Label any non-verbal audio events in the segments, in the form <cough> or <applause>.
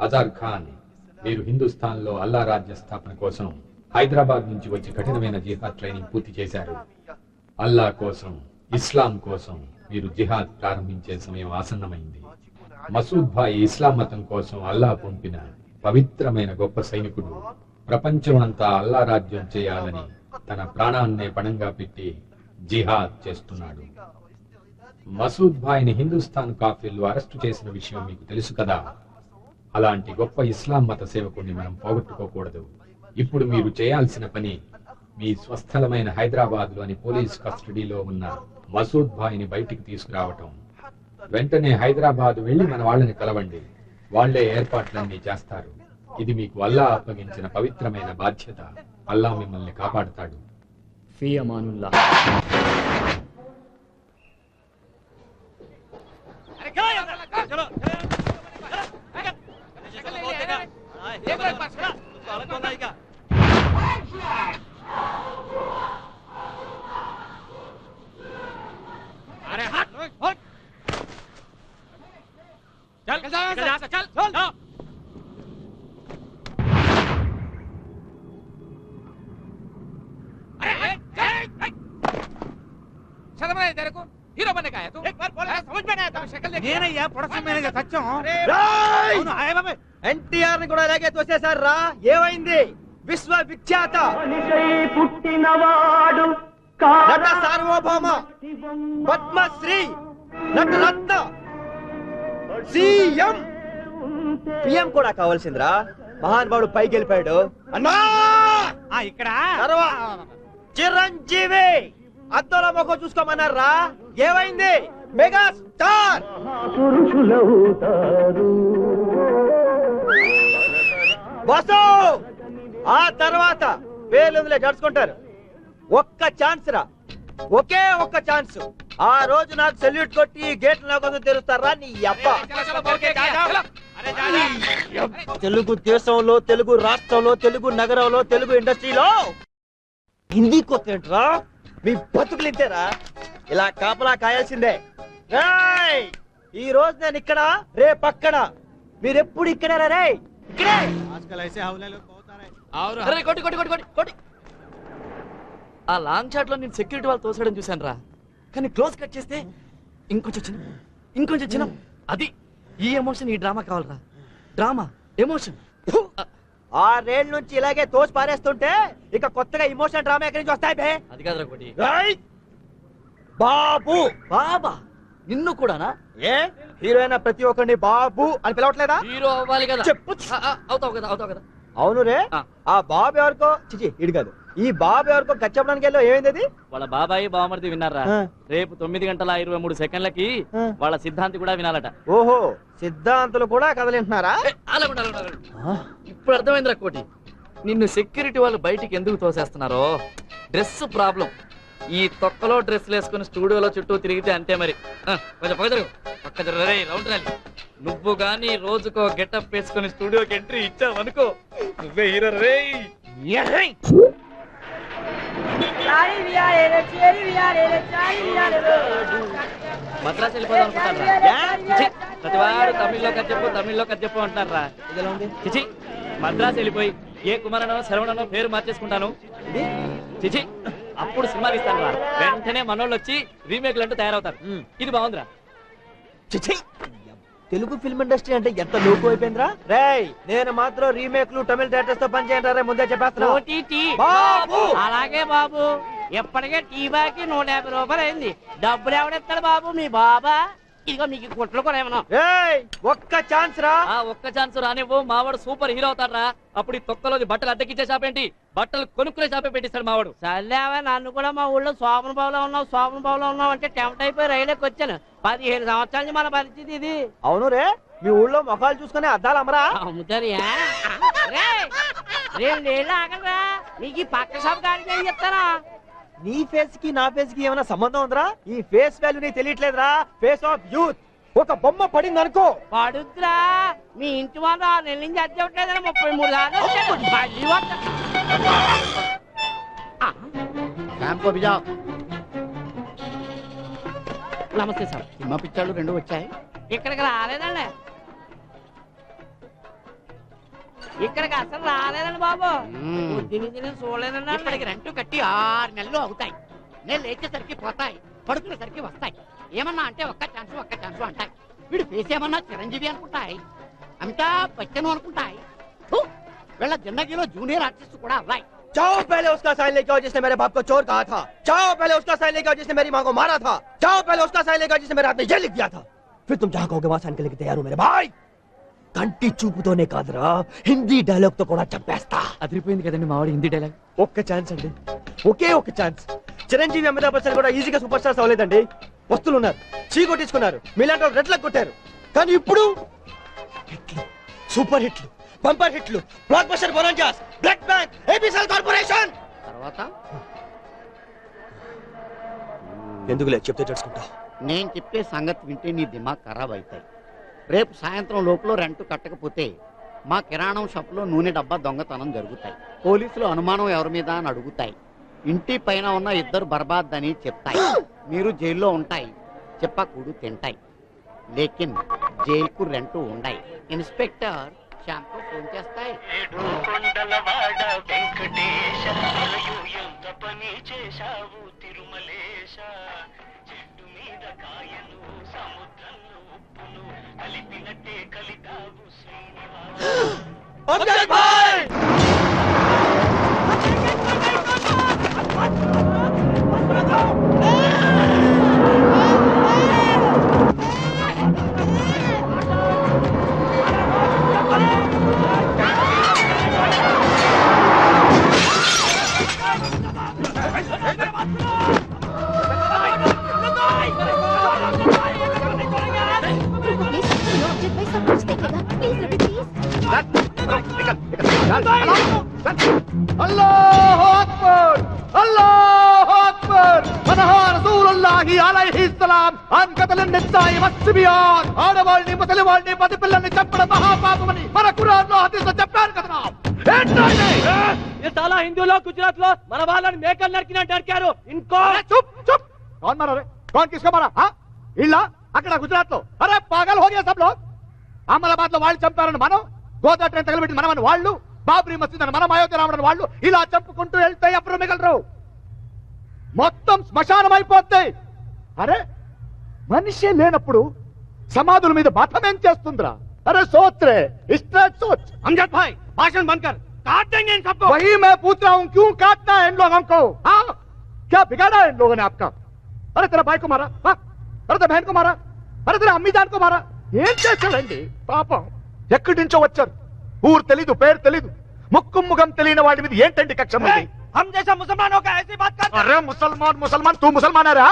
అజార్ ఖాన్ మీరు హిందుస్థాన్లో అల్లా రాజ్య స్థాపన కోసం హైదరాబాద్ నుంచి వచ్చి కఠినమైన జిహాద్ ట్రైనింగ్ పూర్తి చేశారు. అల్లా కోసం ఇస్లాం కోసం మీరు జిహాద్ ప్రారంభించే సమయం ఆసన్నమైంది. మసూద్ భాయ్ ఇస్లాం మతం కోసం అల్లా పంపిన పవిత్రమైన గొప్ప సైనికుడు ప్రపంచం అంతా అల్లా రాజ్యం చేయాలని తన ప్రాణాన్నే పణంగా పెట్టి జిహాద్ చేస్తున్నాడు. మసూద్ భాయ్ని హిందుస్థాన్ కాఫీలు అరెస్టు చేసిన విషయం మీకు తెలుసు కదా? అలాంటి గొప్ప ఇస్లాం మత సేవకుడిని మనం పోగొట్టుకోకూడదు. ఇప్పుడు మీరు చేయాల్సిన పని మీ స్వస్థలమైన హైదరాబాద్లోని పోలీస్ కస్టడీలో ఉన్న మసూద్ భాయ్ని బయటికి తీసుకురావటం. వెంటనే హైదరాబాద్ వెళ్ళి మన వాళ్ళని కలవండి. వాళ్ళే ఏర్పాట్లన్నీ చేస్తారు. ఇది మీకు అల్లా అప్పగించిన పవిత్రమైన బాధ్యత. అల్లా మిమ్మల్ని కాపాడుతాడు. ఫియమానుల్లా हीरो बनने का है तू एक बार बोला समझ में नहीं आता शक्ल देख నేనయ్యా ప్రొడక్షన్ మేనేజర్ సత్యం రాయ్! అవును ఆయ్ బాబాయ్ ఎన్టీఆర్ ని కూడా ఇలాగే తోసేశారు రా ఏమైంది విశ్వ విఖ్యాత నట సార్వభౌమ పద్మశ్రీ నట రత్న సీఎం. పిఎం కూడా కావాల్సిందిరా. మహానుభావుడు పైకి వెళ్ళిపోయాడు. అన్నా! ఆ ఇక్కడ? చిరంజీవి అద్దంలో మొక్క చూసుకోమన్నారా? ఏమైంది? మెగా స్టార్ బస్సు ఆ తర్వాత పేర్లుందిలే గడుచుకుంటారు ఒక్క ఛాన్స్ రా. ఒకే ఒక్క ఛాన్స్. ఆ రోజు నాకు సెల్యూట్ కొట్టి గేట్ నా కోసం తెరుస్తారా? నీ అబ్బ. తెలుగు దేశంలో తెలుగు రాష్ట్రంలో తెలుగు నగరంలో తెలుగు ఇండస్ట్రీలో. హిందీ కొత్తరా మీ బతుకులు ఇద్దరా ఇలా కాపలా కాయాల్సిందే. ఈ రోజు నేను ఇక్కడ రే పక్కన మీరెప్పుడు ఇక్కడ! రే ఆ లాంగ్ చాట్లో నేను సెక్యూరిటీ వాళ్ళు తోసడం చూశాను రా కానీ క్లోజ్ కట్ చేస్తే ఇంకొంచెం చిన్న ఇంకొంచెం చిన్న అది ఈ ఎమోషన్ ఈ డ్రామా కావాలరా. Drama emotion. ఆరేళ్ళ నుంచి ఇలాగే తోసి పారేస్తుంటే ఇక కొత్తగా ఇమోషన్ డ్రామా ఎక్కడి నుంచి వస్తాయి బే? అది కాదురా! బాబు! బాబా నిన్ను కూడానా? ఏ? హీరోయిన్ ప్రతి ఒక్కరిని బాబు అని పిలవట్లేదా? హీరో అవ్వాలి కదా. చెప్పు. అవుతావు కదా అవుతావు కదా. అవును రే. ఆ. ఆ బాబు ఎవరికో చిచి ఇడు కాదు. ఈ బాబు ఎవరికో కచ్చపడానికి వెళ్ళి ఏమైంది అది? వాళ్ళ బాబాయి బావమరిది విన్నారా. రేపు తొమ్మిది గంటల ఇరవై మూడు సెకండ్లకి. వాళ్ళ సిద్ధాంతి కూడా వినాలట. ఓహో సిద్ధాంతులు కూడా కదలింటున్నారా. ఇప్పుడు అర్థమైందిరా కోటి. నిన్ను సెక్యూరిటీ వాళ్ళు బయటికి ఎందుకు తోసేస్తున్నారో? Dress problem. ఈ తొక్కలో డ్రెస్ వేసుకుని స్టూడియోలో చుట్టూ తిరిగితే అంతే మరి. కొంచెం రౌండ్ నువ్వు గాని రోజుకో గెటప్ వేసుకుని స్టూడియోకి ఎంట్రీ ఇచ్చావనుకో నువ్వే హీరో రే మద్రాసు వెళ్ళిపోదాం అనుకుంటారా తమిళ్ళో కథ చెప్పు తమిళ్ళో కథ చెప్పు అంటున్నారా ఇదిలా ఉంది? చిచి మద్రాసు వెళ్ళిపోయి ఏ కుమారనో శరవణనో పేరు మార్చేసుకుంటాను. చిచి అప్పుడు సినిమా తీస్తాను రా. వెంటనే మనోళ్ళు వచ్చి రీమేక్లు అంటూ తయారవుతారు. ఇది బాగుందిరా. చిచి! తెలుగు ఫిల్మ్ ఇండస్ట్రీ అంటే ఎంత లోకు అయిపోయిందిరా? రేయ్ నేను మాత్రం రీమేక్లు తమిళ డైరెక్టర్స్తో పని చేయండి రే ముందే చెప్పేస్తున్నా. బాబు! అలాగే బాబు. ఇప్పటికే టీ బాకి నూట యాభై రూపాయలు అయింది. డబ్బులు ఎవడెత్తాడు బాబు? మీ బాబా. ఇదిగో మీకు గుట్లు కూడా ఏమన్నా ఒక్క ఛాన్స్ రా. ఆ ఒక్క ఛాన్స్ రానివ్వు మావాడు సూపర్ హీరో అవుతాడ్రా. అప్పుడు ఈ తొక్కలోది బట్టలు అద్దెకిచ్చే షాప్ ఏంటి? బట్టలు కొనుక్కునే షాపే పెట్టిస్తాడు మావాడు. సర్లేవా నన్ను కూడా మా ఊళ్ళో శోభన బాబులో ఉన్నావు శోభన బాబులో ఉన్నావు అంటే టెంప్ట్ అయిపోయి రైలుకి వచ్చాను పదిహేను సంవత్సరాల నుంచి మన పరిస్థితి ఇది. అవును రే మీ ఊళ్ళో ముఖాలు చూసుకునే అద్దాలు అమరా అమ్ముతారియా రెండేళ్ళు ఆగలరా నీకు ఈ పక్క షాప్ కాడికి ఏం చెప్తారా నీ ఫేస్కి నా ఫేస్కి ఏమైనా సంబంధం ఉందిరా? ఈ ఫేస్ వాల్యూ నీకు తెలియట్లేదురా. Face of youth. ఒక బొమ్మ పడింది అనుకో పడుద్దురా. మీ ఇంటి వాళ్ళు ఆరు నెలల నుంచి అద్దె ముప్పై మూడు సార్లు బిజా నమస్తే సార్. సినిమా పిక్చర్లు రెండు వచ్చాయి. ఇక్కడికి రాలేదండి. ఇక్కడికి అసలు రాలేదండి బాబు. నుంచి నేను చూడలేదండి. ఇప్పటికి రెంట్ కట్టి ఆరు నెలలు అవుతాయి. నేను లేచేసరికి పోతాయి పడుకునేసరికి వస్తాయి. ఏమన్నా అంటే ఒక్క ఛాన్స్ ఒక్క ఛాన్స్ అంటాయి. వీడు ఫేస్ ఏమన్నా చిరంజీవి అనుకుంటాయి అమితాబ్ బచ్చన్ అనుకుంటాయి! వీళ్ళ జిందగీలో జూనియర్ ఆర్టిస్ట్ కూడా అవ్వాయి जाओ पहले उसका साइन लेके आओ जिसने मेरे बाप को चोर कहा था जाओ पहले उसका साइन लेके आओ जिसने मेरी माँ को मारा था जाओ पहले उसका साइन लेके आओ जिसने मेरे हाथ में ये लिख दिया था फिर तुम जहाँ कहोगे वहां साइन करने के तैयार हो मेरे भाई కంటి చూపుతోనే కాదురా హిందీ డైలాగ్ తో కూడా చంపేస్తా అదిరిపోయింది కదండి మావాడు హిందీ డైలాగ్ ఒక్క ఛాన్స్ అండి ఒకే ఒక్క ఛాన్స్ చిరంజీవి అమితాబ్ బచ్చన్ కూడా ఈజీగా సూపర్ స్టార్స్ అవ్వలేదండి వస్తువులు ఉన్నారు చీ కొట్టించుకున్నారు మీలాంటి వాళ్ళు రెట్లకు కొట్టారు కానీ ఇప్పుడు హిట్లు సూపర్ హిట్లు బంపర్ హిట్లు blockbuster బొరంజాస్ black bank A B S L corporation. తర్వాత? ఎందుకులే చెప్తే తెలుసుకుంటా. నేను చెప్పే సంగతి వింటే నీ దిమాగ్ ఖరాబ్ అవుతాయి రేపు సాయంత్రం లోపల రెంట్ కట్టకపోతే మా కిరాణం షాపులో నూనె డబ్బా దొంగతనం జరుగుతాయి. పోలీసులు అనుమానం ఎవరి మీద అని అడుగుతాయి. ఇంటి పైన ఉన్న ఇద్దరు బర్బాద్ అని చెప్తాయి. మీరు జైల్లో ఉంటాయి. చెప్పకూడు తింటాయి. లేకిన్ జైలుకు రెంట్ ఉండాయి. ఇన్స్పెక్టర్ షాంపూ ఫోన్ చేస్తాయి. పని చేశావు తిరుమలేశ? చెట్టు మీద కాయలు సముద్రంలో ఉప్పును కలిపినట్టే కలితావు శ్రీనివాస. <gasps> ఆడవాళ్ళని ముసలివాళ్ళని పది పిల్లల్ని చెప్పడం మహాపాపమని మన కురాల్లో హదీసు చెప్పారు కదా చాలా హిందూలో గుజరాత్లో మన వాళ్ళని మేకలు నరికినట్టు నరికారు. ఇంకో! చూప్ చూప్! కాన్ మరా రే కాన్ కిస్కో మరా ఇల్లా అక్కడ గుజరాత్ లో అరే పాగల్ హో గయా సబ్ లోగ్ అహ్మదాబాద్ లో వాళ్ళు చంపారని మనం గోదా ట్రైన్ తగలబెట్టిన మనమని వాళ్ళు బాబ్రీ మసీద్ అని మనం అయోధ్య రావడం వాళ్ళు ఇలా చంపుకుంటూ వెళ్తే ఎప్పుడు మిగలరు మొత్తం శ్మశానం అయిపోతాయి అరే మనిషే లేనప్పుడు సమాధుల మీద మతం ఏం చేస్తుందిరా అరే సోచ్ రే ఇస్తా సోచ్ అమ్జద్ భాయ్ భాషణ బంద్ కర్ काट देंगे इन सबको वही मैं पूछ रहा हूँ क्यों काटना है इन लोगों को हाँ क्या बिगाड़ा है इन लोगों ने आपका अरे तेरा भाई को मारा हाँ? अरे तेरा बहन को मारा అరే తెర అమ్మి జాన్ మారా ఏం చేశాడండి పాపం ఎక్కడి నుంచో వచ్చారు ఊరు తెలీదు పేరు తెలీదు ముక్కు ముఖం తెలియని వాడి మీద ఏంటండి కక్ష మీది? हम जैसा मुसलमानों का ऐसी बात कर అరే ముసల్మాన్ ముసల్మాన్ తూ ముసల్మాన్ రా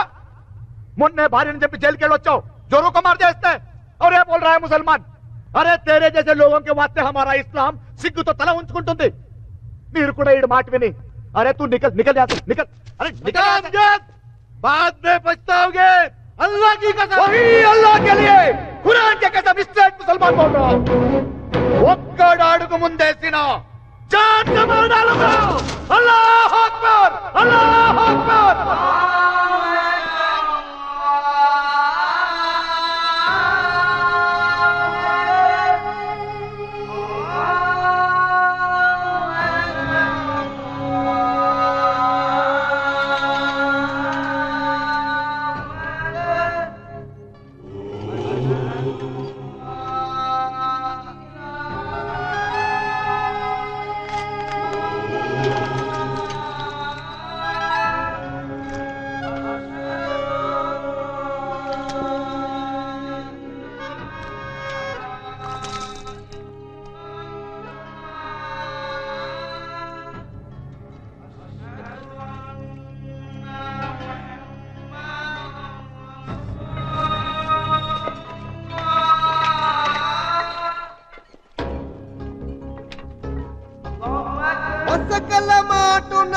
మొన్నే భార్యని చెప్పి జైలుకి వెళ్ళి వచ్చావు జోరు को मार చేస్తే और ये बोल रहा है मुसलमान అరే తేరే జైసే లోగోं के वास्ते हमारा इस्लाम సిగ్గుతో తల ఉంచుకుంటుంది మీరు కూడా ఈ మాట విని అరే తూ నికల్ నికల్ जा तू, निकल अरे निकल यहाँ से। बाद में पछताओगे अल्लाह की कसम वही अल्लाह के लिए कुरान के कसम स्ट्रेट मुसलमान बोल रहा हूँ ఒక్కడు అడుగు ముందేసిన జాన్ కమాడాలుగా అల్లాహ్ అక్బర్ అల్లాహ్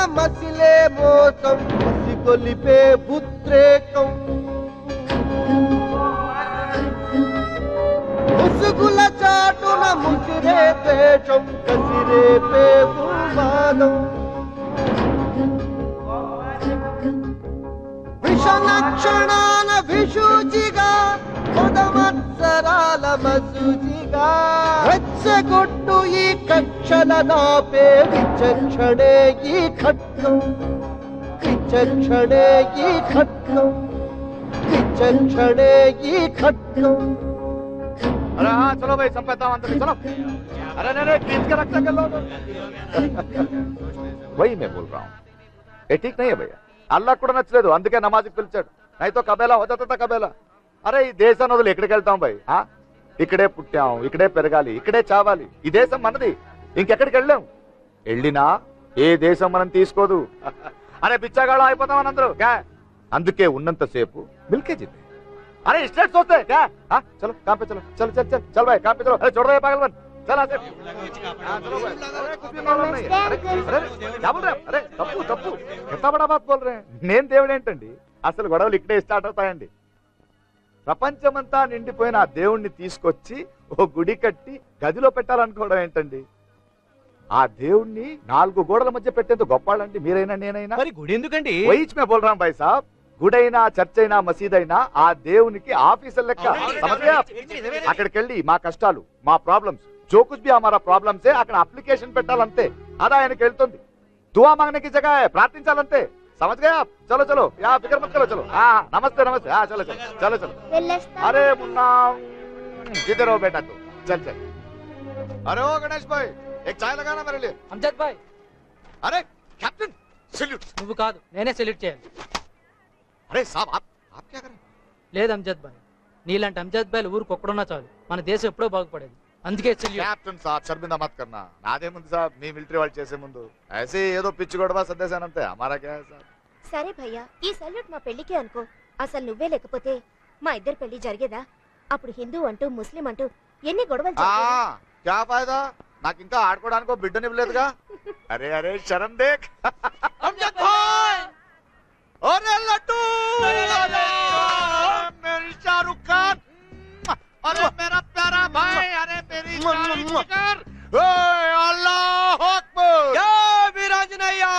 అక్బర్ మసిలే మోసం మసిగొలిపే ఉద్రేకం. ముసుగుల చాటున ముసిరే ద్వేషం కసిరేపే ఉన్మాదం విషలక్షణాల విషూచిగా పదమత్సరాల మసూచిగా. రెచ్చగొట్టు ఈ కక్షల నాపే విచక్షణే ఈ ఖడ్గం విచక్షణే ఈ ఖడ్గం విచక్షణే ఈ ఖడ్గం अरे हाँ चलो भाई सब पैसा अंदर चलो अरे नहीं नहीं खींच के रखते कर लो वही मैं बोल रहा हूँ ये ठीक नहीं है भैया అల్లా కూడా నచ్చలేదు అందుకే నమాజ్కి పిలిచాడు నైతో కబేలా వదత కబేలా అరే ఈ దేశాన్ని వదిలి ఎక్కడికి వెళ్తాం భయ్ ఆ? ఇక్కడే పుట్టాం ఇక్కడే పెరగాలి ఇక్కడే చావాలి. ఈ దేశం మనది. ఇంకెక్కడికి వెళ్ళాం? వెళ్ళినా ఏ దేశం మనం తీసుకోదు. అరే పిచ్చాగాళ్ళం అయిపోతాం మనందరూ కా అందుకే ఉన్నంతసేపు మిల్కే జింది అరే ఇస్టేట్స్ వస్తాయి కా ఆ, చలో కాపే చలో చలు చలో చలో చలో బాయ్ కాపే చలో. అరే చూడరా పగలవన్. చలో ఆ అరే, తప్పు తప్పు. ఎంత బడాబాత్ పోలరే నేను దేవుడు ఏంటండి అసలు గొడవలు ఇక్కడే స్టార్ట్ అవుతాయండి. ప్రపంచమంతా నిండిపోయిన ఆ దేవుణ్ణి తీసుకొచ్చి ఓ గుడి కట్టి గదిలో పెట్టాలనుకోవడం ఏంటండి? ఆ దేవుణ్ణి నాలుగు గోడల మధ్య పెట్టేందుకు గొప్పాలండి మీరైనా నేనైనా? మరి గుడి ఎందుకండి? వైచ్ బోల్రామ్ భాయ్ సాబ్ గుడైనా చర్చ్ అయినా మసీద్ అయినా ఆ దేవునికి ఆఫీసర్ లెక్క. అక్కడికి వెళ్ళి మా కష్టాలు మా ప్రాబ్లమ్స్ జోకుస్ బి ప్రాబ్లమ్స్ అక్కడ అప్లికేషన్ పెట్టాలంతే. అది ఆయనకి వెళ్తుంది దువా మాగనకి జగా ప్రార్థించాలంతే. समझ गए आप चलो चलो या फिक्र मत करो चलो हाँ नमस्ते नमस्ते हाँ चलो चलो चलो चलो अरे मुन्ना जिधर हो बेटा तू चल चल अरे ओ गणेश भाई एक चाय लगाना मेरे लिए అంజద్ బాయ్ अरे कैप्टन सल्यूट నువ్వు కాదు నేనే సెల్యూట్ చేయాలి अरे साहब आप आप क्या कर रहे हैं లేదు అంజద్ బాయ్ నీలాంటి అంజద్ బాయ్ ఊరికి ఒక్కడున్నా చాలు మన దేశం ఎప్పుడో బాగుపడేది అందుకే క్యాప్టెన్ సాబ్ షర్మిందా మత్ కన్నా. నాదేముంది సాబ్ మీ మిలిటరీ వాళ్ళు చేసే ముందు. ఐసే ఏదో పిచ్చి గొడవ సర్దేశానంతే అమారా క్యా సాబ్? సరే భయ్యా ఈ సల్యూట్ మా పెళ్ళికే అనుకో. అసలు నువ్వే లేకపోతే మా ఇద్దరు పెళ్ళి జరిగేదా? అప్పుడు హిందూ అంటూ ముస్లిం అంటూ ఎన్ని గొడవలు క్యా ఫాయదా? నాకు ఇంకా ఆడుకోవడానికి బిడ్డని ఇవ్వలేదుగా అరే అరే శరణ్ దేక్. ఒరే లడ్డు! షారుఖ్ ఖాన్. మేరా ప్యారా భాయ్. कर ओय अल्लाह!